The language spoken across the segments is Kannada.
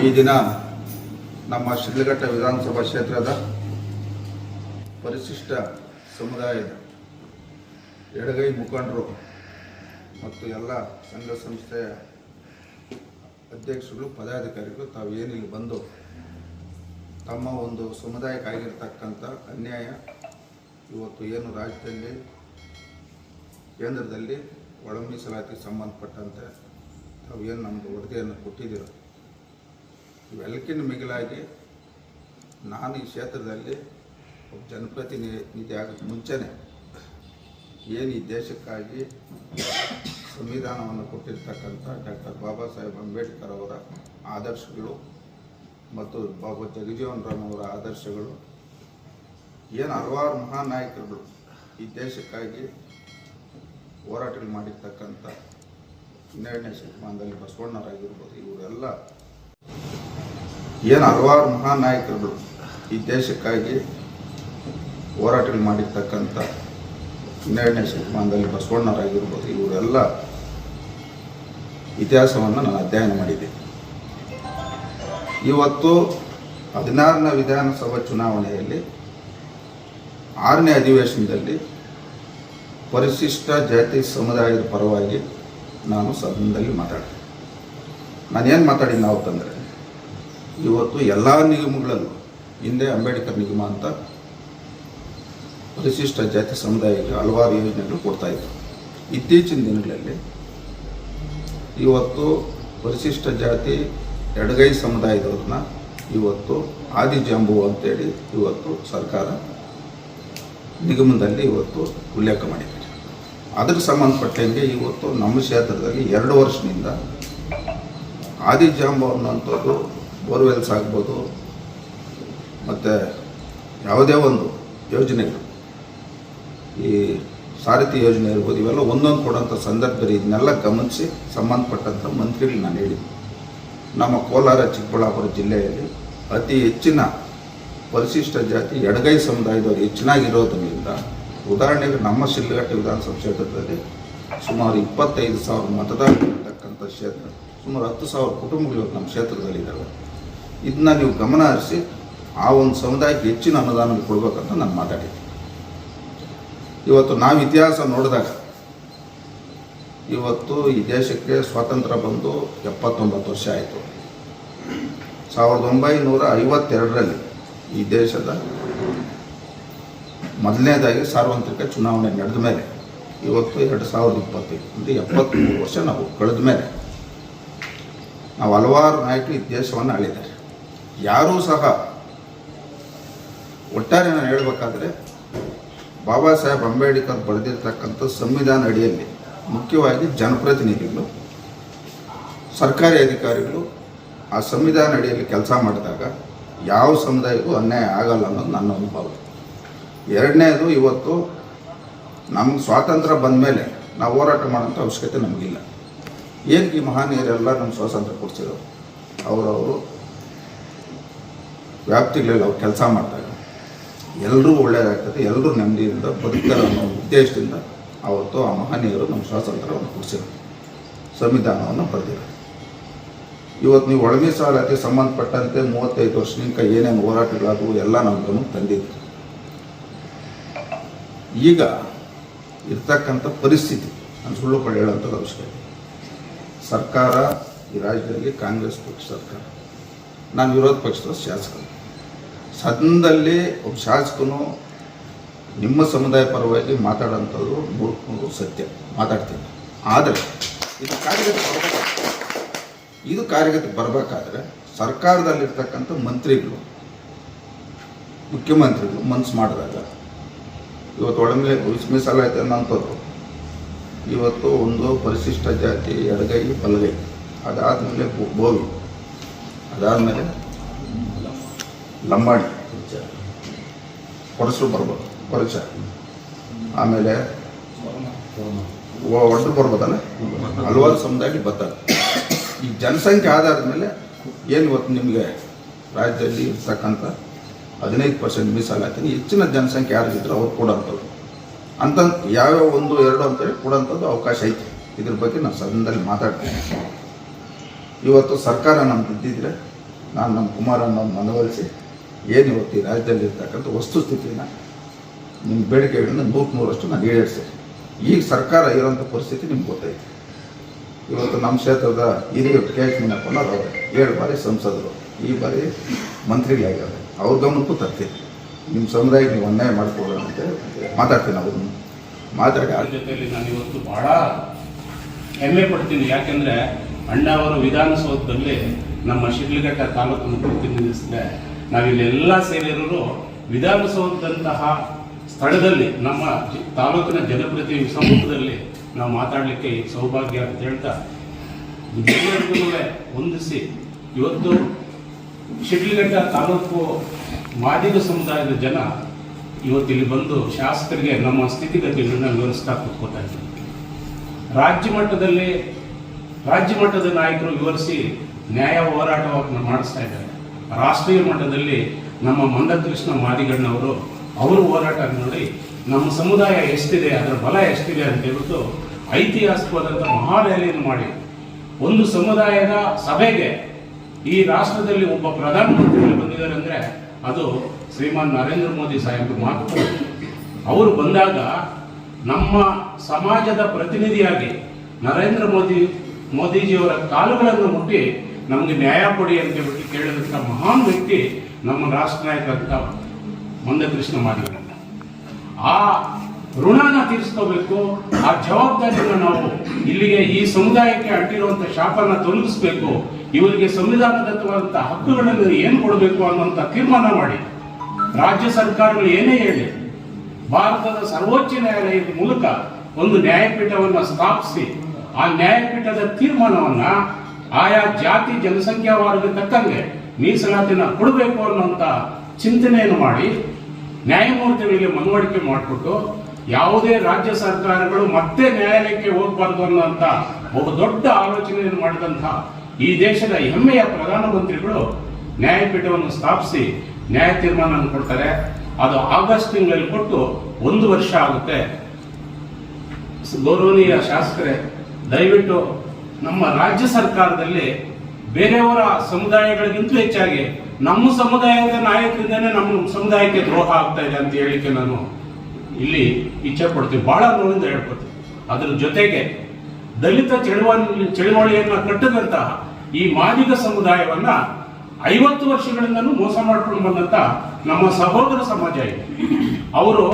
ಈ ದಿನ ನಮ್ಮ ಶಿಡ್ಲಘಟ್ಟ ವಿಧಾನಸಭಾ ಕ್ಷೇತ್ರದ ಪರಿಶಿಷ್ಟ ಸಮುದಾಯದ ಎಡಗೈ ಮುಖಂಡರು ಮತ್ತು ಎಲ್ಲ ಸಂಘ ಸಂಸ್ಥೆಯ ಅಧ್ಯಕ್ಷರು, ಪದಾಧಿಕಾರಿಗಳು ತಾವು ಏನಿಲ್ಲಿ ಬಂದು ತಮ್ಮ ಒಂದು ಸಮುದಾಯಕ್ಕಾಗಿರ್ತಕ್ಕಂಥ ಅನ್ಯಾಯ ಇವತ್ತು ಏನು ರಾಜ್ಯದಲ್ಲಿ, ಕೇಂದ್ರದಲ್ಲಿ ಒಳ ಮೀಸಲಾತಿಗೆ ಸಂಬಂಧಪಟ್ಟಂತೆ ತಾವು ಏನು ನಮ್ಮದು ವರದಿಯನ್ನು ಕೊಟ್ಟಿದ್ದೀರೋ ಇವೆಲ್ಲಕ್ಕಿಂತ ಮಿಗಿಲಾಗಿ ನಾನು ಈ ಕ್ಷೇತ್ರದಲ್ಲಿ ಒಬ್ಬ ಜನಪ್ರತಿನಿಧಿ ಆಗೋಕ್ಕೆ ಮುಂಚೆನೇ ಏನು ಈ ದೇಶಕ್ಕಾಗಿ ಸಂವಿಧಾನವನ್ನು ಕೊಟ್ಟಿರ್ತಕ್ಕಂಥ ಡಾಕ್ಟರ್ ಬಾಬಾ ಸಾಹೇಬ್ ಅಂಬೇಡ್ಕರ್ ಅವರ ಆದರ್ಶಗಳು ಮತ್ತು ಬಾಬಾ ಜಗಜೀವನ್ ರಾಮ್ ಅವರ ಆದರ್ಶಗಳು, ಏನು ಹಲವಾರು ಮಹಾನ್ ನಾಯಕರುಗಳು ಈ ದೇಶಕ್ಕಾಗಿ ಹೋರಾಟಗಳು ಮಾಡಿರ್ತಕ್ಕಂಥ ಹನ್ನೆರಡನೇ ಶತಮಾನದಲ್ಲಿ ಬಸವಣ್ಣರಾಗಿರ್ಬೋದು, ಇವರೆಲ್ಲ ಏನು ಹಲವಾರು ಮಹಾನ್ ನಾಯಕರುಗಳು ಈ ದೇಶಕ್ಕಾಗಿ ಹೋರಾಟಗಳು ಮಾಡಿರ್ತಕ್ಕಂಥ ಹನ್ನೆರಡನೇ ಶತಮಾನದಲ್ಲಿ ಬಸವಣ್ಣರಾಗಿರ್ಬೋದು, ಇವರೆಲ್ಲ ಇತಿಹಾಸವನ್ನು ನಾನು ಅಧ್ಯಯನ ಮಾಡಿದೆ. ಇವತ್ತು ಹದಿನಾರನೇ ವಿಧಾನಸಭಾ ಚುನಾವಣೆಯಲ್ಲಿ ಆರನೇ ಅಧಿವೇಶನದಲ್ಲಿ ಪರಿಶಿಷ್ಟ ಜಾತಿ ಸಮುದಾಯದ ಪರವಾಗಿ ನಾನು ಸದನದಲ್ಲಿ ಮಾತಾಡಿದೆ. ನಾನೇನು ಮಾತಾಡಿದ್ದೆ ನಾವು ತಂದರೆ? ಇವತ್ತು ಎಲ್ಲ ನಿಗಮಗಳಲ್ಲೂ ಹಿಂದೆ ಅಂಬೇಡ್ಕರ್ ನಿಗಮ ಅಂತ ಪರಿಶಿಷ್ಟ ಜಾತಿ ಸಮುದಾಯಕ್ಕೆ ಹಲವಾರು ಯೋಜನೆಗಳು ಕೊಡ್ತಾ ಇದ್ದರು ಇತ್ತೀಚಿನ ದಿನಗಳಲ್ಲಿ ಇವತ್ತು ಪರಿಶಿಷ್ಟ ಜಾತಿ ಎಡಗೈ ಸಮುದಾಯದವ್ರನ್ನ ಇವತ್ತು ಆದಿಜಾಂಬು ಅಂತೇಳಿ ಇವತ್ತು ಸರ್ಕಾರ ನಿಗಮದಲ್ಲಿ ಇವತ್ತು ಉಲ್ಲೇಖ ಮಾಡಿದ್ದಾರೆ. ಅದಕ್ಕೆ ಸಂಬಂಧಪಟ್ಟಂಗೆ ಇವತ್ತು ನಮ್ಮ ಕ್ಷೇತ್ರದಲ್ಲಿ ಎರಡು ವರ್ಷದಿಂದ ಆದಿಜಾಂಬು ಅನ್ನೋಂಥದ್ದು ಬೋರ್ವೆಲ್ಸ್ ಆಗ್ಬೋದು. ಮತ್ತು ಯಾವುದೇ ಒಂದು ಯೋಜನೆಗಳು. ಈ ಸಾರಥಿ ಯೋಜನೆ ಇರ್ಬೋದು, ಇವೆಲ್ಲ ಒಂದೊಂದು ಕೊಡೋಂಥ ಸಂದರ್ಭದಲ್ಲಿ ಇದನ್ನೆಲ್ಲ ಗಮನಿಸಿ ಸಂಬಂಧಪಟ್ಟಂಥ ಮಂತ್ರಿಗಳು ನಾನು ಹೇಳಿದ್ದೆ. ನಮ್ಮ ಕೋಲಾರ ಚಿಕ್ಕಬಳ್ಳಾಪುರ ಜಿಲ್ಲೆಯಲ್ಲಿ ಅತಿ ಹೆಚ್ಚಿನ ಪರಿಶಿಷ್ಟ ಜಾತಿ ಎಡಗೈ ಸಮುದಾಯದವರು ಹೆಚ್ಚಿನಾಗಿರೋದ್ರಿಂದ ಉದಾಹರಣೆಗೆ ನಮ್ಮ ಶಿಲ್ಗಟ್ಟೆ ವಿಧಾನಸಭಾ ಕ್ಷೇತ್ರದಲ್ಲಿ ಸುಮಾರು ಇಪ್ಪತ್ತೈದು ಸಾವಿರ ಮತದಾರರು ಇರತಕ್ಕಂಥ ಕ್ಷೇತ್ರ, ಸುಮಾರು ಹತ್ತು ಸಾವಿರ ಕುಟುಂಬಗಳು ನಮ್ಮ ಕ್ಷೇತ್ರದಲ್ಲಿದ್ದಾವೆ. ಇದನ್ನ ನೀವು ಗಮನ ಹರಿಸಿ ಆ ಒಂದು ಸಮುದಾಯಕ್ಕೆ ಹೆಚ್ಚಿನ ಅನುದಾನ ಕೊಡಬೇಕಂತ ನಾನು ಮಾತಾಡಿದ್ದೆ. ಇವತ್ತು ನಾವು ಇತಿಹಾಸ ನೋಡಿದಾಗ, ಇವತ್ತು ಈ ದೇಶಕ್ಕೆ ಸ್ವಾತಂತ್ರ್ಯ ಬಂದು ಎಪ್ಪತ್ತೊಂಬತ್ತು ವರ್ಷ ಆಯಿತು. ಸಾವಿರದ ಒಂಬೈನೂರ ಐವತ್ತೆರಡರಲ್ಲಿ ಈ ದೇಶದ ಮೊದಲನೇದಾಗಿ ಸಾರ್ವತ್ರಿಕ ಚುನಾವಣೆ ನಡೆದ ಮೇಲೆ, ಇವತ್ತು ಎರಡು ಸಾವಿರದ ಇಪ್ಪತ್ತೈದು ಅಂದರೆ ಎಪ್ಪತ್ತ್ಮೂರು ವರ್ಷ ನಾವು ಕಳೆದ ಮೇಲೆ ನಾವು ಹಲವಾರು ನಾಯಕರು ಈ ದೇಶವನ್ನು ಆಳಿದ್ದಾರೆ. ಯಾರೂ ಸಹ ಒಟ್ಟಾರೆ ನಾನು ಹೇಳಬೇಕಾದ್ರೆ ಬಾಬಾ ಸಾಹೇಬ್ ಅಂಬೇಡ್ಕರ್ ಬರೆದಿರ್ತಕ್ಕಂಥ ಸಂವಿಧಾನ ಅಡಿಯಲ್ಲಿ ಮುಖ್ಯವಾಗಿ ಜನಪ್ರತಿನಿಧಿಗಳು, ಸರ್ಕಾರಿ ಅಧಿಕಾರಿಗಳು ಆ ಸಂವಿಧಾನ ಅಡಿಯಲ್ಲಿ ಕೆಲಸ ಮಾಡಿದಾಗ ಯಾವ ಸಮುದಾಯಕ್ಕೂ ಅನ್ಯಾಯ ಆಗಲ್ಲ ಅನ್ನೋದು ನನ್ನ ಅನುಭವ. ಎರಡನೇದು ಇವತ್ತು ನಮ್ಗೆ ಸ್ವಾತಂತ್ರ್ಯ ಬಂದ ಮೇಲೆ ನಾವು ಹೋರಾಟ ಮಾಡೋಂಥ ಅವಶ್ಯಕತೆ ನಮಗಿಲ್ಲ. ಏನು ಈ ಮಹಾನೀಯರೆಲ್ಲ ನಮ್ಮ ಸ್ವಾತಂತ್ರ್ಯ ಕೊಡ್ಸಿರೋರು? ಅವರವರು ವ್ಯಾಪ್ತಿಗಳಲ್ಲಿ ಅವ್ರು ಕೆಲಸ ಮಾಡಿದಾಗ ಎಲ್ಲರೂ ಒಳ್ಳೆಯದಾಗ್ತದೆ ಎಲ್ಲರೂ ನೆಮ್ಮದಿಯಿಂದ ಬದುಕಲು ಅನ್ನೋ ಉದ್ದೇಶದಿಂದ ಅವತ್ತು ಆ ಮಹನೀಯರು ನಮ್ಮ ಸ್ವಾತಂತ್ರ್ಯವನ್ನು ಕೊಡಿಸಿದ್ರು ಸಂವಿಧಾನವನ್ನು ಬರೆದಿರು ಇವತ್ತು ನೀವು ಒಳಗೆ ಸಾಲಕ್ಕೆ ಸಂಬಂಧಪಟ್ಟಂತೆ ಮೂವತ್ತೈದು ವರ್ಷದಿಂದ ಏನೇನು ಹೋರಾಟಗಳಾದವು ಎಲ್ಲ ನಮ್ಮ ಗಮನಕ್ಕೆ ಈಗ ಇರ್ತಕ್ಕಂಥ ಪರಿಸ್ಥಿತಿ, ನಾನು ಸುಳ್ಳು ಕಡೆ ಹೇಳೋಂಥದ್ದು ಅವಶ್ಯಕತೆ ಸರ್ಕಾರ ಈ ರಾಜ್ಯದಲ್ಲಿ ಕಾಂಗ್ರೆಸ್ ಪಕ್ಷ ಸರ್ಕಾರ. ನಾನು ವಿರೋಧ ಪಕ್ಷದ ಶಾಸಕ. ಸದನದಲ್ಲಿ ಒಬ್ಬ ಶಾಸಕನು ನಿಮ್ಮ ಸಮುದಾಯ ಪರವಾಗಿ ಮಾತಾಡೋಂಥದ್ದು ಮೂರು ಸತ್ಯ, ಮಾತಾಡ್ತೀನಿ. ಆದರೆ ಇದು ಕಾರ್ಯಗತ ಇದು ಕಾರ್ಯಗತ ಬರಬೇಕಾದ್ರೆ ಸರ್ಕಾರದಲ್ಲಿರ್ತಕ್ಕಂಥ ಮಂತ್ರಿಗಳು, ಮುಖ್ಯಮಂತ್ರಿಗಳು ಮನಸ್ಸು ಮಾಡಿದಾಗ ಇವತ್ತು ಒಳಮೆ ಐತೆ ಅನ್ನೋಂಥದ್ದು ಇವತ್ತು ಒಂದು ಪರಿಶಿಷ್ಟ ಜಾತಿ ಎಡಗೈ ಬಲಗೈ, ಅದಾದಮೇಲೆ ಬೋವಿ, ಅದಾದಮೇಲೆ ಲಂಬಾಣಿ. ಕೊಡಸರು ಬರ್ಬೋದು ಕೊರಚ ಆಮೇಲೆ ಒಡ್ರು ಬರ್ಬೋದಲ್ಲ? ಹಲವಾರು ಸಮುದಾಯಕ್ಕೆ ಬರ್ತಾರೆ. ಈ ಜನಸಂಖ್ಯೆ ಆಧಾರದ ಮೇಲೆ ಏನು ಇವತ್ತು ನಿಮಗೆ ರಾಜ್ಯದಲ್ಲಿ ಇರ್ತಕ್ಕಂಥ ಹದಿನೈದು ಪರ್ಸೆಂಟ್ ಮೀಸಲಾತಿನ ಹೆಚ್ಚಿನ ಜನಸಂಖ್ಯೆ ಯಾರಿಗಿದ್ರು ಅವ್ರು ಕೊಡೋಂಥದ್ದು ಅಂತ ಯಾವ್ಯಾವ ಒಂದು, ಎರಡು ಅಂತೇಳಿ ಕೊಡೋಂಥದ್ದು ಅವಕಾಶ ಐತೆ. ಇದ್ರ ಬಗ್ಗೆ ನಾನು ಸದನದಲ್ಲಿ ಮಾತಾಡ್ತೀನಿ. ಇವತ್ತು ಸರ್ಕಾರ ನಮ್ಮ ಇದ್ದಿದ್ರೆ ನಾನು ನಮ್ಮ ಕುಮಾರನ್ನು ಮನವೊಲಿಸಿ ಏನು ಇವತ್ತು ಈ ರಾಜ್ಯದಲ್ಲಿ ಇರ್ತಕ್ಕಂಥ ವಸ್ತುಸ್ಥಿತಿನ ನಿಮ್ಮ ಬೇಡಿಕೆಗಳನ್ನ ನೂರಕ್ಕೆ ನೂರಷ್ಟು ನಾನು ಈಡೇರಿಸಿ ಈಗ ಸರ್ಕಾರ ಇರೋಂಥ ಪರಿಸ್ಥಿತಿ ನಿಮ್ಗೆ ಗೊತ್ತೈತೆ. ಇವತ್ತು ನಮ್ಮ ಕ್ಷೇತ್ರದ ಹಿರಿಯ ಕೆ ಮೀನಪ್ಪನವ್ರು ಅವರೇ, ಏಳು ಬಾರಿ ಸಂಸದರು, ಈ ಬಾರಿ ಮಂತ್ರಿಗಳಾಗ್ಯಾರೆ ಅವ್ರ ಗಮನಕ್ಕೂ ತರ್ತೀನಿ. ನಿಮ್ಮ ಸಮುದಾಯಕ್ಕೆ ನೀವು ಅನ್ಯಾಯ ಮಾಡಿಕೊಡೋಣ ಅಂತ ಮಾತಾಡ್ತೀನಿ ಅವ್ರನ್ನ. ಮಾತಾಡಿ ಅವ್ರ ಜೊತೆಯಲ್ಲಿ ನಾನು ಇವತ್ತು ಭಾಳ ಹೆಮ್ಮೆ ಪಡ್ತೀನಿ. ಯಾಕೆಂದರೆ ಅಣ್ಣ ಅವರು ವಿಧಾನಸೌಧದಲ್ಲಿ ನಮ್ಮ ಶಿಡ್ಲಘಟ್ಟ ತಾಲೂಕನ್ನು ಪ್ರತಿನಿಧಿಸಿದ್ರೆ ನಾವಿಲ್ಲೆಲ್ಲ ಸೇರಿರೋರು ವಿಧಾನಸೌಧದಂತಹ ಸ್ಥಳದಲ್ಲಿ ನಮ್ಮ ತಾಲೂಕಿನ ಜನಪ್ರತಿನಿಧಿ ಸಮೂಹದಲ್ಲಿ ನಾವು ಮಾತಾಡಲಿಕ್ಕೆ ಸೌಭಾಗ್ಯ ಅಂತ ಹೇಳ್ತಾ ಹೊಂದಿಸಿ ಇವತ್ತು ಶಿಡ್ಲಘಟ್ಟ ತಾಲೂಕು ಮಾದಿಗ ಸಮುದಾಯದ ಜನ ಇವತ್ತಿಲ್ಲಿ ಬಂದು ಶಾಸಕರಿಗೆ ನಮ್ಮ ಸ್ಥಿತಿಗತಿಗಳನ್ನ ವಿವರಿಸ್ತಾ ಕೂತ್ಕೋತಾ ಇದ್ದೀವಿ ರಾಜ್ಯ ಮಟ್ಟದಲ್ಲಿ, ರಾಜ್ಯ ಮಟ್ಟದ ನಾಯಕರು ವಿವರಿಸಿ ನ್ಯಾಯ ಹೋರಾಟವನ್ನು ಮಾಡಿಸ್ತಾ ಇದ್ದಾರೆ. ರಾಷ್ಟ್ರೀಯ ಮಟ್ಟದಲ್ಲಿ ನಮ್ಮ ಮಂದಕೃಷ್ಣ ಮಾದಿಗಣ್ಣವರು ಅವರು ಹೋರಾಟ ನೋಡಿ ನಮ್ಮ ಸಮುದಾಯ ಎಷ್ಟಿದೆ, ಅದರ ಬಲ ಎಷ್ಟಿದೆ ಅಂತ ಹೇಳ್ಬಿಟ್ಟು ಐತಿಹಾಸಿಕವಾದಂಥ ಮಹಾ ರ್ಯಾಲಿಯನ್ನು ಮಾಡಿ. ಒಂದು ಸಮುದಾಯದ ಸಭೆಗೆ ಈ ರಾಷ್ಟ್ರದಲ್ಲಿ ಒಬ್ಬ ಪ್ರಧಾನಮಂತ್ರಿಗಳು ಬಂದಿದ್ದಾರೆ ಅಂದರೆ ಅದು ಶ್ರೀಮಾನ್ ನರೇಂದ್ರ ಮೋದಿ ಸಾಹೇಬ್ ಮಾತು. ಅವರು ಬಂದಾಗ ನಮ್ಮ ಸಮಾಜದ ಪ್ರತಿನಿಧಿಯಾಗಿ ನರೇಂದ್ರ ಮೋದಿ, ಮೋದಿಜಿಯವರ ಕಾಲುಗಳನ್ನು ಮುಟ್ಟಿ ನಮಗೆ ನ್ಯಾಯ ಕೊಡಿ ಅಂತ ಹೇಳ್ಬಿಟ್ಟು ಕೇಳಿದಂಥ ಮಹಾನ್ ವ್ಯಕ್ತಿ ನಮ್ಮ ರಾಷ್ಟ್ರ ನಾಯಕ ಅಂತ ಮಂದಕೃಷ್ಣ ಮಾಡಿದ ಆ ಋಣನ ತೀರಿಸ್ಕೋಬೇಕು, ಆ ಜವಾಬ್ದಾರಿಯನ್ನು ನಾವು ಇಲ್ಲಿಗೆ ಈ ಸಮುದಾಯಕ್ಕೆ ಅಂಟಿರುವಂತ ಶಾಪನ ತೊಲಗಿಸ್ಬೇಕು, ಇವರಿಗೆ ಸಂವಿಧಾನದತ್ತವಾದಂಥ ಹಕ್ಕುಗಳನ್ನು ಏನು ಕೊಡಬೇಕು ಅನ್ನುವಂಥ ತೀರ್ಮಾನ ಮಾಡಿ. ರಾಜ್ಯ ಸರ್ಕಾರಗಳು ಏನೇ ಹೇಳಿ, ಭಾರತದ ಸರ್ವೋಚ್ಚ ನ್ಯಾಯಾಲಯದ ಮೂಲಕ ಒಂದು ನ್ಯಾಯಪೀಠವನ್ನು ಸ್ಥಾಪಿಸಿ, ಆ ನ್ಯಾಯಪೀಠದ ತೀರ್ಮಾನವನ್ನ ಆಯಾ ಜಾತಿ ಜನಸಂಖ್ಯಾ ವರ್ಗಕ್ಕೆ ತಕ್ಕಂಗೆ ಮೀಸಲಾತಿನ ಕೊಡಬೇಕು ಅನ್ನೋಂಥ ಚಿಂತನೆಯನ್ನು ಮಾಡಿ ನ್ಯಾಯಮೂರ್ತಿಗಳಿಗೆ ಮನವರಿಕೆ ಮಾಡಿಕೊಟ್ಟು ಯಾವುದೇ ರಾಜ್ಯ ಸರ್ಕಾರಗಳು ಮತ್ತೆ ನ್ಯಾಯಾಲಯಕ್ಕೆ ಹೋಗಬಾರ್ದು ಅನ್ನೋಂಥ ಒಬ್ಬ ದೊಡ್ಡ ಆಲೋಚನೆಯನ್ನು ಮಾಡಿದಂಥ ಈ ದೇಶದ ಹೆಮ್ಮೆಯ ಪ್ರಧಾನಮಂತ್ರಿಗಳು ನ್ಯಾಯಪೀಠವನ್ನು ಸ್ಥಾಪಿಸಿ ನ್ಯಾಯ ತೀರ್ಮಾನವನ್ನು ಕೊಡ್ತಾರೆ. ಅದು ಆಗಸ್ಟ್ ತಿಂಗಳಲ್ಲಿ ಕೊಟ್ಟು ಒಂದು ವರ್ಷ ಆಗುತ್ತೆ. ಗೌರವನೀಯ ಶಾಸಕರೇ, ದಯವಿಟ್ಟು ನಮ್ಮ ರಾಜ್ಯ ಸರ್ಕಾರದಲ್ಲಿ ಬೇರೆಯವರ ಸಮುದಾಯಗಳಿಗಿಂತಲೂ ಹೆಚ್ಚಾಗಿ ನಮ್ಮ ಸಮುದಾಯದ ನಾಯಕರಿಂದನೇ ನಮ್ಮ ಸಮುದಾಯಕ್ಕೆ ದ್ರೋಹ ಆಗ್ತಾ ಇದೆ ಅಂತ ಹೇಳಿಕೆ ನಾನು ಇಲ್ಲಿ ಇಚ್ಛೆ ಪಡ್ತೀನಿ. ಬಹಳ ನೋವಿಂದ ಹೇಳ್ಕೊಡ್ತೀವಿ ಅದರ ಜೊತೆಗೆ ದಲಿತ ಚಳವಳಿ, ಚಳವಳಿಯನ್ನು ಕಟ್ಟದಂತಹ ಈ ಮಾದಿಗ ಸಮುದಾಯವನ್ನ ಐವತ್ತು ವರ್ಷಗಳಿಂದನೂ ಮೋಸ ಮಾಡ್ಕೊಂಡು ಬಂದಂತ ನಮ್ಮ ಸಹೋದರ ಸಮಾಜ ಇದೆ. ಅವರು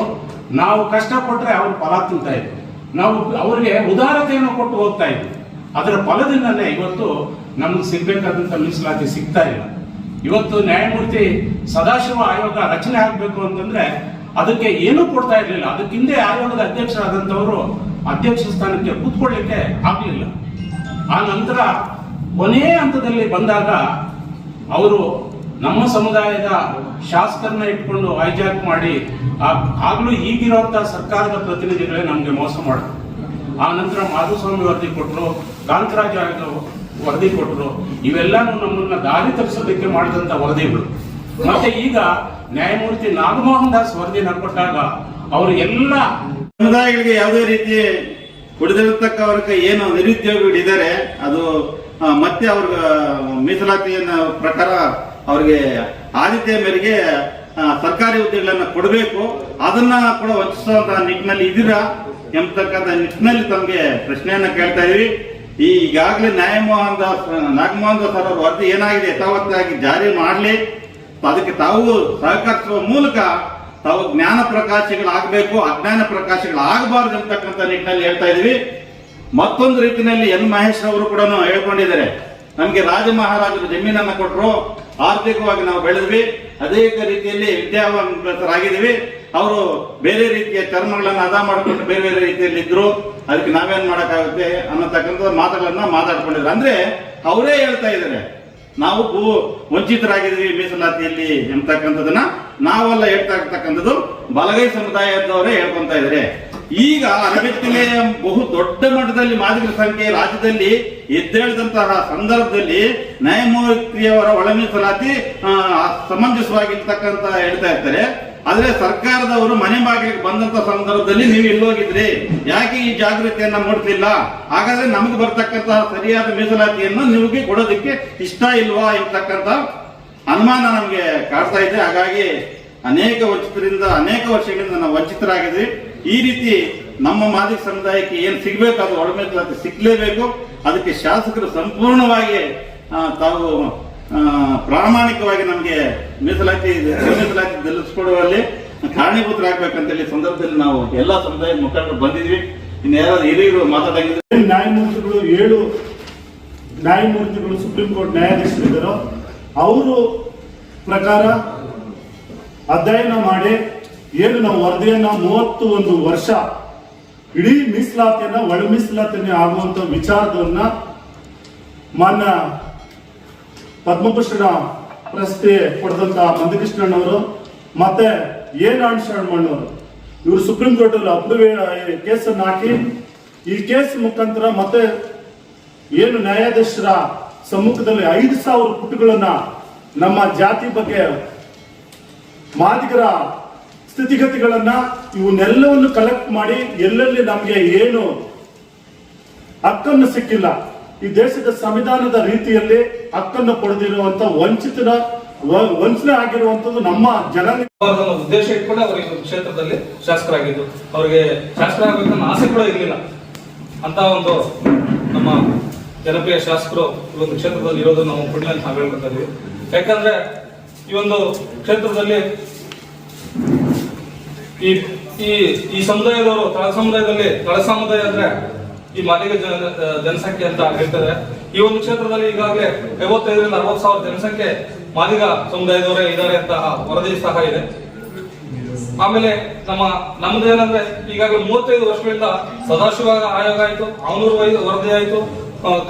ನಾವು ಕಷ್ಟಪಟ್ಟರೆ ಅವ್ರು ಫಲ ತಿಂತಾ ಇದ್ರು. ನಾವು ಅವರಿಗೆ ಉದಾರತೆಯನ್ನು ಕೊಟ್ಟು ಹೋಗ್ತಾ ಇದ್ವಿ ಅದರ ಫಲದಿಂದಲೇ ಇವತ್ತು ನಮ್ಗೆ ಸಿಗ್ಬೇಕಾದಂತ ಮೀಸಲಾತಿ ಸಿಗ್ತಾ ಇಲ್ಲ. ಇವತ್ತು ನ್ಯಾಯಮೂರ್ತಿ ಸದಾಶಿವ ಆಯೋಗ ರಚನೆ ಆಗಬೇಕು ಅಂತಂದ್ರೆ ಅದಕ್ಕೆ ಏನೂ ಕೊಡ್ತಾ ಇರಲಿಲ್ಲ. ಹಿಂದೆ ಆಯೋಗದ ಅಧ್ಯಕ್ಷರಾದಂಥವರು ಅಧ್ಯಕ್ಷ ಸ್ಥಾನಕ್ಕೆ ಕೂತ್ಕೊಳ್ಳಿಕ್ಕೆ ಆಗ್ಲಿಲ್ಲ. ಆ ನಂತರ ಕೊನೆಯ ಹಂತದಲ್ಲಿ ಬಂದಾಗ ಅವರು ನಮ್ಮ ಸಮುದಾಯದ ಶಾಸಕರನ್ನ ಇಟ್ಕೊಂಡು ಹೈಜಾಕ್ ಮಾಡಿ ಆಗ್ಲೂ ಈಗಿರುವಂತಹ ಸರ್ಕಾರದ ಪ್ರತಿನಿಧಿಗಳೇ ನಮ್ಗೆ ಮೋಸ ಮಾಡಿದ್ರು. ಆ ನಂತರ ಮಾಧುಸ್ವಾಮಿ ವರದಿ ಕೊಟ್ಟರು ಕಾಂತರಾಜ ವರದಿ ಕೊಟ್ಟರು ಇವೆಲ್ಲನೂ ನಮ್ಮನ್ನ ದಾರಿ ತಪ್ಪಿಸೋದಕ್ಕೆ ಮಾಡಿದಂತ ವರದಿಗಳು. ಮತ್ತೆ ಈಗ ನ್ಯಾಯಮೂರ್ತಿ ನಾಗಮೋಹನ್ ದಾಸ್ ವರದಿ ಕೊಟ್ಟಾಗ ಅವರು ಎಲ್ಲ ಸಮುದಾಯಗಳಿಗೆ ಯಾವುದೇ ರೀತಿ ಉಳಿದಿರತಕ್ಕವರ್ಗ ಏನು ನಿರುದ್ಯೋಗಿಗಳಿದ್ದಾರೆ ಅದು ಮತ್ತೆ ಅವ್ರ ಮೀಸಲಾತಿಯನ್ನ ಪ್ರಕಾರ ಅವ್ರಿಗೆ ಆದಿತ್ಯ ಮೇರೆಗೆ ಸರ್ಕಾರಿ ಹುದ್ದೆಗಳನ್ನ ಕೊಡಬೇಕು. ಅದನ್ನ ಕೂಡ ವಂಚಿಸುವಂತಹ ನಿಟ್ಟಿನಲ್ಲಿ ಇದ್ದೀರಾ ಎಂಬತಕ್ಕಂಥ ನಿಟ್ಟಿನಲ್ಲಿ ತಮಗೆ ಪ್ರಶ್ನೆಯನ್ನ ಕೇಳ್ತಾ ಇದೀವಿ. ಈಗಾಗಲೇ ನ್ಯಾಯಮೋಹನ್ ದಾಸ್ ನಾಗಮೋಹನ್ ದಾಸ್ ಅವರ ವರದಿ ಏನಾಗಿದೆ ಯಥಾವತ್ತಾಗಿ ಜಾರಿ ಮಾಡಲಿ. ಅದಕ್ಕೆ ತಾವು ಸಹಕರಿಸುವ ಮೂಲಕ ತಾವು ಜ್ಞಾನ ಪ್ರಕಾಶಗಳಾಗಬೇಕು, ಅಜ್ಞಾನ ಪ್ರಕಾಶಗಳಾಗಬಾರ್ದು ಅಂತಕ್ಕಂಥ ನಿಟ್ಟಿನಲ್ಲಿ ಹೇಳ್ತಾ ಇದೀವಿ ಮತ್ತೊಂದು ರೀತಿಯಲ್ಲಿ ಎನ್ ಮಹೇಶ್ ಅವರು ಕೂಡ ಹೇಳ್ಕೊಂಡಿದ್ದಾರೆ. ನಮಗೆ ರಾಜ ಮಹಾರಾಜರು ಜಮೀನನ್ನು ಕೊಟ್ಟರು ಆರ್ಥಿಕವಾಗಿ ನಾವು ಬೆಳೆದ್ವಿ. ಅನೇಕ ರೀತಿಯಲ್ಲಿ ವಿದ್ಯಾವಂತರಾಗಿದ್ದೀವಿ. ಅವರು ಬೇರೆ ರೀತಿಯ ಚರ್ಮಗಳನ್ನ ಅದ ಮಾಡಿಕೊಂಡು ಬೇರೆ ಬೇರೆ ರೀತಿಯಲ್ಲಿ ಇದ್ರು, ಅದಕ್ಕೆ ನಾವೇನ್ ಮಾಡಕ್ಕಾಗುತ್ತೆ ಅನ್ನತಕ್ಕಂಥ ಮಾತುಗಳನ್ನ ಮಾತಾಡ್ಕೊಂಡಿದ್ರು. ಅಂದ್ರೆ ಅವರೇ ಹೇಳ್ತಾ ಇದ್ದಾರೆ, ನಾವು ವಂಚಿತರಾಗಿದ್ವಿ ಮೀಸಲಾತಿಯಲ್ಲಿ ಎಂತಕ್ಕಂಥದನ್ನ ನಾವೆಲ್ಲ ಹೇಳ್ತಾ ಇರ್ತಕ್ಕಂಥದ್ದು ಬಲಗೈ ಸಮುದಾಯದವರೇ ಹೇಳ್ಕೊಂತ ಇದ್ದಾರೆ. ಈಗ ಅರವತ್ತಿನೇ ಬಹು ದೊಡ್ಡ ಮಟ್ಟದಲ್ಲಿ ಮಾದಿಗರ ಸಂಖ್ಯೆ ರಾಜ್ಯದಲ್ಲಿ ಎದ್ದೇಳಿದಂತಹ ಸಂದರ್ಭದಲ್ಲಿ ನ್ಯಾಯಮೂರ್ತಿಯವರ ಒಳ ಮೀಸಲಾತಿ ಸಮಂಜಸವಾಗಿರ್ತಕ್ಕಂತ ಹೇಳ್ತಾ ಇರ್ತಾರೆ. ಆದ್ರೆ ಸರ್ಕಾರದವರು ಮನೆ ಬಾಗಿಲಿಗೆ ಬಂದಂತ ಸಂದರ್ಭದಲ್ಲಿ ನೀವು ಇಲ್ಲೋಗಿದ್ರಿ ಯಾಕೆ ಈ ಜಾಗೃತಿಯನ್ನ ಮೂಡಿಸಿಲ್ಲ ಹಾಗಾದ್ರೆ ನಮಗೆ ಬರ್ತಕ್ಕಂತಹ ಸರಿಯಾದ ಮೀಸಲಾತಿಯನ್ನು ನಿಮಗೆ ಕೊಡೋದಕ್ಕೆ ಇಷ್ಟ ಇಲ್ವಾ ಇರ್ತಕ್ಕಂತ ಅನುಮಾನ ನಮಗೆ ಕಾಡ್ತಾ ಇದೆ. ಹಾಗಾಗಿ ಅನೇಕ ವಂಚಿತರಿಂದ ಅನೇಕ ವರ್ಷಗಳಿಂದ ನಾವು ವಂಚಿತರಾಗಿದ್ವಿ. ಈ ರೀತಿ ನಮ್ಮ ಮಾದಿ ಸಮುದಾಯಕ್ಕೆ ಏನು ಸಿಗ್ಬೇಕು, ಅದು ಒಳ ಮೀಸಲಾತಿ ಸಿಗ್ಲೇಬೇಕು. ಅದಕ್ಕೆ ಶಾಸಕರು ಸಂಪೂರ್ಣವಾಗಿ ತಾವು ಪ್ರಾಮಾಣಿಕವಾಗಿ ನಮಗೆ ಮೀಸಲಾತಿ ಮೀಸಲಾತಿ ಗೆಲ್ಲಿಸ್ಕೊಡುವಲ್ಲಿ ಕಾರಣೀಭೂತರಾಗಬೇಕಂತೇಳಿ ಸಂದರ್ಭದಲ್ಲಿ ನಾವು ಎಲ್ಲ ಸಮುದಾಯದ ಮುಖಂಡರು ಬಂದಿದ್ವಿ. ಇನ್ನು ಯಾರಾದ್ರು ಹಿರಿಯರು ಮಾತಾಡಂಗಿದ್ರೆ ನ್ಯಾಯಮೂರ್ತಿಗಳು ಏಳು ನ್ಯಾಯಮೂರ್ತಿಗಳು ಸುಪ್ರೀಂ ಕೋರ್ಟ್ ನ್ಯಾಯಾಧೀಶರಿದ್ದರು ಅವರು ಪ್ರಕಾರ ಅಧ್ಯಯನ ಮಾಡಿ ಏನು ನಾವು ವರದಿಯನ್ನ ಮೂವತ್ತು ಒಂದು ವರ್ಷ ಇಡೀ ಮೀಸಲಾತಿಯನ್ನ ಒಳ ಮೀಸಲಾತಿಯನ್ನ ಆಗುವಂತ ವಿಚಾರವನ್ನು ಮಾನ್ಯ ಪದ್ಮಭೂಷಣ ಪ್ರಶಸ್ತಿ ಪಡೆದಂತ ಮಂದಕೃಷ್ಣಣ್ಣವರು ಮತ್ತೆ ಎ. ನಾರಾಯಣ ಶರಣಮ್ಮಣ್ಣವರು ಇವರು ಸುಪ್ರೀಂ ಕೋರ್ಟ್ ಅಲ್ಲಿ ಅಪ್ರೂವ್ ಕೇಸನ್ನು ಹಾಕಿ, ಈ ಕೇಸ್ ಮುಖಾಂತರ ಮತ್ತೆ ಏನು ನ್ಯಾಯಾಧೀಶರ ಸಮ್ಮುಖದಲ್ಲಿ ಐದು ಸಾವಿರ ಪುಟಗಳನ್ನ ನಮ್ಮ ಜಾತಿ ಬಗ್ಗೆ ಮಾದಿಗರ ಸ್ಥಿತಿಗತಿಗಳನ್ನ ಇವನ್ನೆಲ್ಲವನ್ನು ಕಲೆಕ್ಟ್ ಮಾಡಿ ಎಲ್ಲೆಲ್ಲಿ ನಮಗೆ ಏನು ಹಕ್ಕನ್ನು ಸಿಕ್ಕಿಲ್ಲ. ಈ ದೇಶದ ಸಂವಿಧಾನದ ರೀತಿಯಲ್ಲಿ ಹಕ್ಕನ್ನು ಪಡೆದಿರುವಂತ ವಂಚಿತರ ವ- ವಂಚನೆ ಆಗಿರುವಂತದ್ದು ನಮ್ಮ ಜನ ಉದ್ದೇಶ ಇಟ್ಕೊಂಡು ಅವರಿಗೆ ಕ್ಷೇತ್ರದಲ್ಲಿ ಶಾಸಕರಾಗಿದ್ದು. ಅವರಿಗೆ ಶಾಸಕರಾಗಬೇಕನ್ನೋ ಆಸೆ ಕೂಡ ಇರಲಿಲ್ಲ. ಅಂತ ಒಂದು ನಮ್ಮ ಜನಪ್ರಿಯ ಶಾಸಕರು ಈ ಒಂದು ಕ್ಷೇತ್ರದಲ್ಲಿ ಇರೋದು ನಾವು ಪುಣ್ಯ ಅಂತ ನಾವು ಯಾಕಂದ್ರೆ ಈ ಒಂದು ಕ್ಷೇತ್ರದಲ್ಲಿ ಈ ಈ ಈ ಸಮುದಾಯದವರು, ತಳ ಸಮುದಾಯದಲ್ಲಿ, ತಳ ಸಮುದಾಯ ಅಂದ್ರೆ ಈ ಮಾದಿಗ ಜನ ಜನಸಂಖ್ಯೆ ಅಂತ ಹೇಳ್ತಾರೆ. ಈ ಒಂದು ಕ್ಷೇತ್ರದಲ್ಲಿ ಈಗಾಗಲೇ ಐವತ್ತೈದರಿಂದ ಅರವತ್ತು ಸಾವಿರ ಜನಸಂಖ್ಯೆ ಮಾದಿಗ ಸಮುದಾಯದವರೇ ಇದ್ದಾರೆ ಅಂತ ವರದಿ ಸಹ ಇದೆ. ಆಮೇಲೆ ನಮ್ಮ ನಮ್ದು ಏನಂದ್ರೆ ಈಗಾಗಲೇ ಮೂವತ್ತೈದು ವರ್ಷಗಳಿಂದ ಸದಾಶಿವ ಆಯೋಗ ಆಯ್ತು ಅವನೂರು ವರದಿ ಆಯ್ತು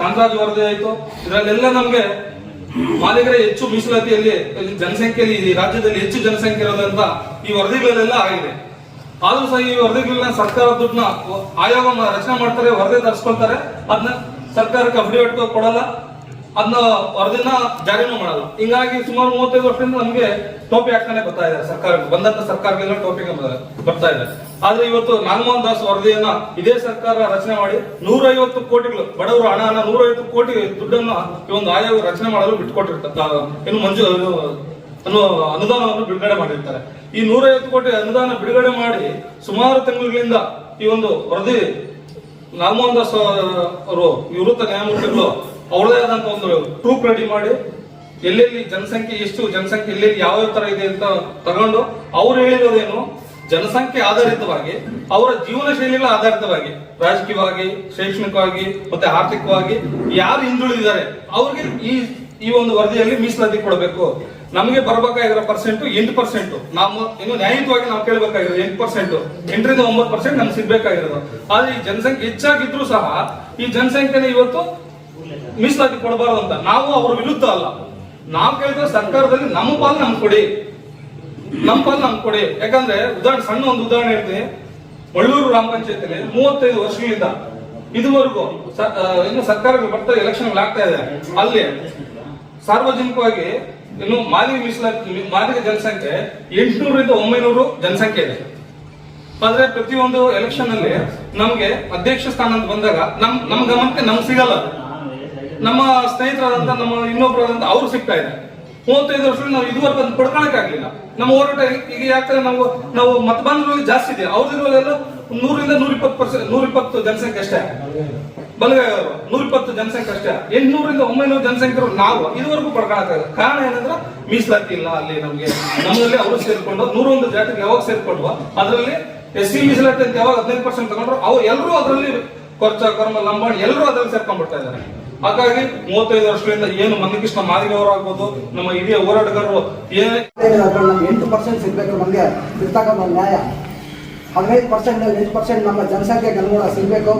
ಕಾಂತರಾಜ್ ವರದಿ ಆಯ್ತು. ಇದರಲ್ಲೆಲ್ಲ ನಮ್ಗೆ ಮಾಲಿಗರ ಹೆಚ್ಚು ಮೀಸಲಾತಿಯಲ್ಲಿ ಜನಸಂಖ್ಯೆಯಲ್ಲಿ ಈ ರಾಜ್ಯದಲ್ಲಿ ಹೆಚ್ಚು ಜನಸಂಖ್ಯೆ ಇರೋದಂತ ಈ ವರದಿಗಳಲ್ಲೆಲ್ಲ ಆಗಿದೆ. ಆದ್ರೂ ಸಹ ಈ ವರದಿಗಳನ್ನ ಸರ್ಕಾರ ದುಡ್ಡನ್ನ ಆಯೋಗ ರಚನೆ ಮಾಡ್ತಾರೆ, ವರದಿ ತರಿಸ್ಕೊಳ್ತಾರೆ. ಅದನ್ನ ಸರ್ಕಾರಕ್ಕೆ ಅಫಿಡೇವಿಟ್ ಕೊಡಲ್ಲ. ಅದನ್ನ ವರದಿನ ಜಾರಿನೂ ಮಾಡಲ್ಲ. ಹಿಂಗಾಗಿ ಸುಮಾರು ಮೂವತ್ತೈದು ವರ್ಷದಿಂದ ನಮಗೆ ಟೋಪಿ ಹಾಕ್ತಾನೆ ಬರ್ತಾ ಇದೆ ಸರ್ಕಾರಕ್ಕೆ ಬಂದಂತ ಸರ್ಕಾರಕ್ಕೆಲ್ಲ ಟೋಪಿ ಬರ್ತಾ ಇದೆ ಆದ್ರೆ ಇವತ್ತು ನಾಗಮೋಹನ್ ದಾಸ್ ವರದಿಯನ್ನ ಇದೇ ಸರ್ಕಾರ ರಚನೆ ಮಾಡಿ ನೂರೈವತ್ತು ಕೋಟಿಗಳು, ಬಡವರು ಹಣ ನೂರೈವತ್ತು ಕೋಟಿ ದುಡ್ಡನ್ನ ಈ ಒಂದು ಆಯೋಗ ರಚನೆ ಮಾಡಲು ಬಿಟ್ಕೊಟ್ಟಿರ್ತಾರೆ. ಇನ್ನು ಮಂಜು ಅನ್ನೋ, ಅನುದಾನವನ್ನು ಬಿಡುಗಡೆ ಮಾಡಿರ್ತಾರೆ. ಈ ನೂರೈವತ್ತು ಕೋಟಿ ಅನುದಾನ ಬಿಡುಗಡೆ ಮಾಡಿ ಸುಮಾರು ತಿಂಗಳುಗಳಿಂದ ಈ ಒಂದು ವರದಿ ನಾಗಮೋಹನ್ ದಾಸ್ ಅವರು ನಿವೃತ್ತ ನ್ಯಾಯಮೂರ್ತಿಗಳು ಅವರದೇ ಆದಂತ ಒಂದು ಟ್ರೂಪ್ ರೆಡಿ ಮಾಡಿ ಎಲ್ಲೆಲ್ಲಿ ಜನಸಂಖ್ಯೆ ಎಷ್ಟು, ಜನಸಂಖ್ಯೆ ಎಲ್ಲೆಲ್ಲಿ ಯಾವ ತರ ಇದೆ ಅಂತ ತಗೊಂಡು ಅವ್ರು ಹೇಳಿರೋದೇನು ಜನಸಂಖ್ಯೆ ಆಧಾರಿತವಾಗಿ, ಅವರ ಜೀವನ ಶೈಲಿಗಳ ಆಧಾರಿತವಾಗಿ, ರಾಜಕೀಯವಾಗಿ, ಶೈಕ್ಷಣಿಕವಾಗಿ ಮತ್ತೆ ಆರ್ಥಿಕವಾಗಿ ಯಾರು ಹಿಂದುಳಿದಿದ್ದಾರೆ, ಅವ್ರಿಗೆ ಈ ಈ ಒಂದು ವರದಿಯಲ್ಲಿ ಮೀಸಲಾತಿ ಕೊಡಬೇಕು. ನಮಗೆ ಬರಬೇಕಾಗಿರೋ ಪರ್ಸೆಂಟ್ ಎಂಟು ಪರ್ಸೆಂಟ್ ನಾವು ಇನ್ನು ನ್ಯಾಯಯುತವಾಗಿ ನಾವು ಕೇಳಬೇಕಾಗಿರೋದು ಎಂಟು ಪರ್ಸೆಂಟ್ ಎಂಟರಿಂದ ಒಂಬತ್ತು ಪರ್ಸೆಂಟ್ ನಮ್ಗೆ ಸಿಗ್ಬೇಕಾಗಿರೋದು. ಆದ್ರೆ ಈ ಜನಸಂಖ್ಯೆ ಹೆಚ್ಚಾಗಿದ್ರು ಸಹ ಈ ಜನಸಂಖ್ಯೆನ ಇವತ್ತು ಮೀಸಲಾತಿ ಕೊಡಬಾರದು ಅಂತ. ನಾವು ಅವ್ರ ವಿರುದ್ಧ ಅಲ್ಲ. ನಾವು ಕೇಳಿದ್ರೆ ಸರ್ಕಾರದಲ್ಲಿ ನಮ್ಮ ಪಾಲು ನಮ್ಗೆ ಕೊಡಿ. ನಮ್ಮ ಪಾಲು ನಮ್ಗೆ ಕೊಡಿ. ಯಾಕಂದ್ರೆ ಉದಾಹರಣೆ, ಸಣ್ಣ ಒಂದು ಉದಾಹರಣೆ ಇರ್ತೀನಿ ಮಳ್ಳೂರು ಗ್ರಾಮ ಪಂಚಾಯತಿಲಿ ಮೂವತ್ತೈದು ವರ್ಷಗಳಿಂದ ಇದುವರೆಗೂ ಇನ್ನು ಸರ್ಕಾರಗಳು ಬರ್ತಾ ಎಲೆಕ್ಷನ್ ಆಗ್ತಾ ಇದೆ. ಅಲ್ಲಿ ಸಾರ್ವಜನಿಕವಾಗಿ ಇನ್ನು ಮಾದರಿ ಮೀಸಲಾತಿ ಮಾದರಿ ಜನಸಂಖ್ಯೆ ಎಂಟುನೂರಿಂದ ಒಂಬೈನೂರು ಜನಸಂಖ್ಯೆ ಇದೆ. ಆದ್ರೆ ಪ್ರತಿಯೊಂದು ಎಲೆಕ್ಷನ್ ಅಲ್ಲಿ ನಮ್ಗೆ ಅಧ್ಯಕ್ಷ ಸ್ಥಾನ ಅಂತ ಬಂದಾಗ ನಮ್ ನಮ್ ಗಮನಕ್ಕೆ ನಮ್ಗೆ ಸಿಗಲ್ಲ. ನಮ್ಮ ಸ್ನೇಹಿತರಾದಂತ, ನಮ್ಮ ಇನ್ನೊಬ್ಬರಾದಂತ ಅವ್ರು ಸಿಗ್ತಾ ಇದೆ ಮೂವತ್ತೈದು ವರ್ಷದಲ್ಲಿ ನಾವು ಇದುವರೆಗೂ ಅದನ್ನ ಪಡ್ಕೊಳಕ್ ಆಗ್ಲಿಲ್ಲ ನಮ್ಮ ಹೋರಾಟ ಈಗ ಯಾಕಂದ್ರೆ ನಾವು ನಾವು ಮತದಾನದಲ್ಲಿ ಜಾಸ್ತಿ ಇದೆ. ಅವ್ರದಿರುವಲ್ಲೆಲ್ಲ ನೂರಿಂದ ನೂರ ಇಪ್ಪತ್ತು ಪರ್ಸೆಂಟ್ ನೂರ ಇಪ್ಪತ್ತು ಜನಸಂಖ್ಯೆ ಅಷ್ಟೇ. ಬಲಗಾಯವರು ನೂರ ಇಪ್ಪತ್ತು ಜನಸಂಖ್ಯೆ ಅಷ್ಟೇ. ಎಂಟ್ನೂರಿಂದ ಒಂಬೈನೂರು ಜನಸಂಖ್ಯೆ ನಾವು. ಇದುವರೆಗೂ ಪಡ್ಕೊಳಕ್ಕಾಗಲ್ಲ. ಕಾರಣ ಏನಂದ್ರೆ ಮೀಸಲಾತಿ ಇಲ್ಲ ಅಲ್ಲಿ ನಮ್ಗೆ ನಮ್ಮಲ್ಲಿ ಅವರು ಸೇರ್ಕೊಂಡು, ನೂರೊಂದು ಜಾತಿಗೆ ಯಾವಾಗ ಸೇರ್ಕೊಂಡ್ವ ಅದರಲ್ಲಿ ಎಸ್ ಸಿ ಮೀಸಲಾತಿ ಅಂತ ಯಾವಾಗ ಹದಿನೈದು ಪರ್ಸೆಂಟ್ ತಗೊಂಡ್ರು ಅವ್ರು ಎಲ್ಲರೂ ಅದರಲ್ಲಿ ಕೊರ್ಚ, ಕರ್ಮ, ಲಂಬಾಣಿ ಎಲ್ಲರೂ ಅದರಲ್ಲಿ ಸೇರ್ಕೊಂಡ್ಬಿಡ್ತಾ ಇದ್ದಾರೆ. ಹಾಗಾಗಿ ಮೂವತ್ತೈದು ವರ್ಷಗಳಿಂದ ಏನು ಮಂದಕೃಷ್ಣ ಮಾದಿಗವರಾಗ್ಬೋದು ನಮ್ಮ ಹಿರಿಯ ಹೋರಾಟಗಾರರು ಎಂಟು ಪರ್ಸೆಂಟ್ ಸಿಗಬೇಕು ನಮಗೆ ಇರ್ತಕ್ಕಂಥ ನ್ಯಾಯ. ಹದಿನೈದು ಪರ್ಸೆಂಟ್ ಎಂಟು ಪರ್ಸೆಂಟ್ ನಮ್ಮ ಜನಸಂಖ್ಯೆಗೆ ಅನುಗುಣ ಸಿಗಬೇಕು.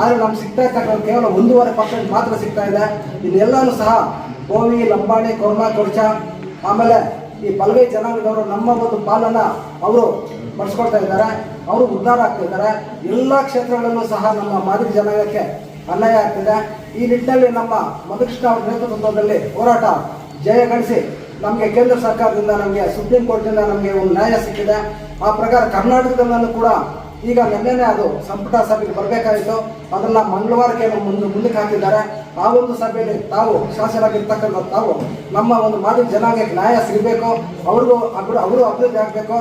ಆದರೆ ನಮ್ಗೆ ಸಿಗ್ತಾ ಇರ್ತಕ್ಕಂಥ ಕೇವಲ ಒಂದೂವರೆ ಪರ್ಸೆಂಟ್ ಮಾತ್ರ ಸಿಗ್ತಾ ಇದೆ. ಇನ್ನೆಲ್ಲನೂ ಸಹ ಗೋವಿ, ಲಂಬಾಣಿ, ಕೊರ್ಮ ಕೊರ್ಚ ಆಮೇಲೆ ಈ ಪಲ್ವೆ ಜನಾಂಗದವರು ನಮ್ಮ ಒಂದು ಪಾಲನ್ನು ಅವರು ಬಳಸ್ಕೊಳ್ತಾ ಇದ್ದಾರೆ, ಅವರು ಉದ್ಧಾರ ಆಗ್ತಾ ಇದ್ದಾರೆ. ಎಲ್ಲ ಕ್ಷೇತ್ರಗಳಲ್ಲೂ ಸಹ ನಮ್ಮ ಮಾದರಿ ಜನಾಂಗಕ್ಕೆ ಅನ್ಯಾಯ ಆಗ್ತಿದೆ. ಈ ನಿಟ್ಟಿನಲ್ಲಿ ನಮ್ಮ ಮಧುಕೃಷ್ಣ ಅವರ ನೇತೃತ್ವದಲ್ಲಿ ಹೋರಾಟ ಜಯಗಳಿಸಿ ನಮಗೆ ಕೇಂದ್ರ ಸರ್ಕಾರದಿಂದ ನಮಗೆ ಸುಪ್ರೀಂ ಕೋರ್ಟಿಂದ ನಮಗೆ ಒಂದು ನ್ಯಾಯ ಸಿಕ್ಕಿದೆ. ಆ ಪ್ರಕಾರ ಕರ್ನಾಟಕದಲ್ಲೂ ಕೂಡ ಈಗ ನಿನ್ನೆನೆ ಅದು ಸಂಪುಟ ಸಭೆಗೆ ಬರಬೇಕಾಯಿತು. ಅದನ್ನ ಮಂಗಳವಾರಕ್ಕೆ ಮುಂದೆ ಮುಂದಕ್ಕೆ ಹಾಕಿದ್ದಾರೆ. ಆ ಒಂದು ಸಭೆಯಲ್ಲಿ ತಾವು ಶಾಸಕರಾಗಿರ್ತಕ್ಕಂಥ ತಾವು ನಮ್ಮ ಒಂದು ಮಾದರಿ ಜನಾಂಗಕ್ಕೆ ನ್ಯಾಯ ಸಿಗಬೇಕು. ಅವ್ರಿಗೂ ಅವರು ಅಭಿವೃದ್ಧಿ ಆಗಬೇಕು.